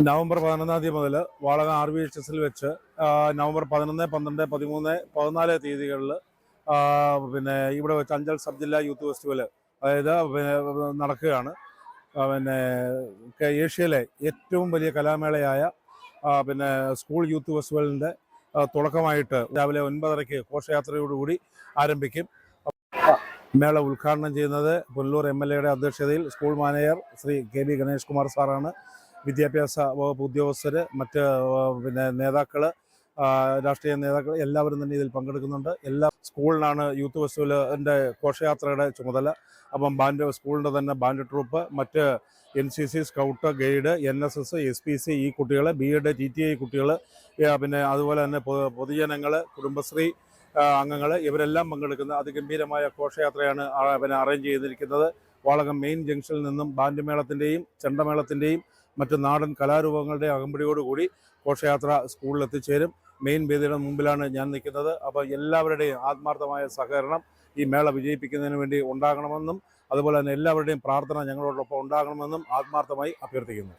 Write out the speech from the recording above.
November പതിനൊന്നാം തീയതി മുതൽ വാളക ആർ വി എച്ച് എസിൽ വെച്ച് നവംബർ പതിനൊന്ന് പന്ത്രണ്ട് പതിമൂന്ന് പതിനാല് തീയതികളിൽ പിന്നെ ഇവിടെ വെച്ച് അഞ്ചൽ സബ് ജില്ലാ യൂത്ത് ഫെസ്റ്റിവൽ അതായത് നടക്കുകയാണ്. പിന്നെ ഏഷ്യയിലെ ഏറ്റവും വലിയ കലാമേളയായ പിന്നെ സ്കൂൾ യൂത്ത് ഫെസ്റ്റിവലിന്റെ തുടക്കമായിട്ട് രാവിലെ ഒൻപതരയ്ക്ക് ഘോഷയാത്രയോടുകൂടി ആരംഭിക്കും. മേള ഉദ്ഘാടനം ചെയ്യുന്നത് പുനലൂർ എം എൽ എയുടെ അധ്യക്ഷതയിൽ school manager Shri K B Ganesh Kumar സാറാണ്. വിദ്യാഭ്യാസ വകുപ്പ് ഉദ്യോഗസ്ഥർ മറ്റ് പിന്നെ നേതാക്കൾ രാഷ്ട്രീയ നേതാക്കൾ എല്ലാവരും തന്നെ ഇതിൽ പങ്കെടുക്കുന്നുണ്ട്. എല്ലാ സ്കൂളിലാണ് യൂത്ത് ഫെസ്റ്റിവലിന്റെ ഘോഷയാത്രയുടെ ചുമതല. അപ്പം ബാൻഡ് സ്കൂളിന്റെ തന്നെ ബാൻഡ് ട്രൂപ്പ് മറ്റ് N C C scout guide N S S S P C ഈ കുട്ടികൾ B Ed T T I കുട്ടികൾ പിന്നെ അതുപോലെ തന്നെ പൊതുജനങ്ങൾ കുടുംബശ്രീ അംഗങ്ങൾ ഇവരെല്ലാം പങ്കെടുക്കുന്ന അതിഗംഭീരമായ ഘോഷയാത്രയാണ് പിന്നെ അറേഞ്ച് ചെയ്തിരിക്കുന്നത്. വാളകം മെയിൻ ജംഗ്ഷനിൽ നിന്നും ബാൻഡ് മേളത്തിന്റെയും ചെണ്ടമേളത്തിന്റെയും മറ്റ് നാടൻ കലാരൂപങ്ങളുടെ അകമ്പടിയോടുകൂടി ഘോഷയാത്ര സ്കൂളിൽ എത്തിച്ചേരും മെയിൻ വേദിയുടെ മുമ്പിലാണ് ഞാൻ നിൽക്കുന്നത്. അപ്പോൾ എല്ലാവരുടെയും ആത്മാർത്ഥമായ സഹകരണം ഈ മേള വിജയിപ്പിക്കുന്നതിന് വേണ്ടി ഉണ്ടാകണമെന്നും അതുപോലെ തന്നെ എല്ലാവരുടെയും പ്രാർത്ഥന ഞങ്ങളോടൊപ്പം ഉണ്ടാകണമെന്നും ആത്മാർത്ഥമായി അഭ്യർത്ഥിക്കുന്നു.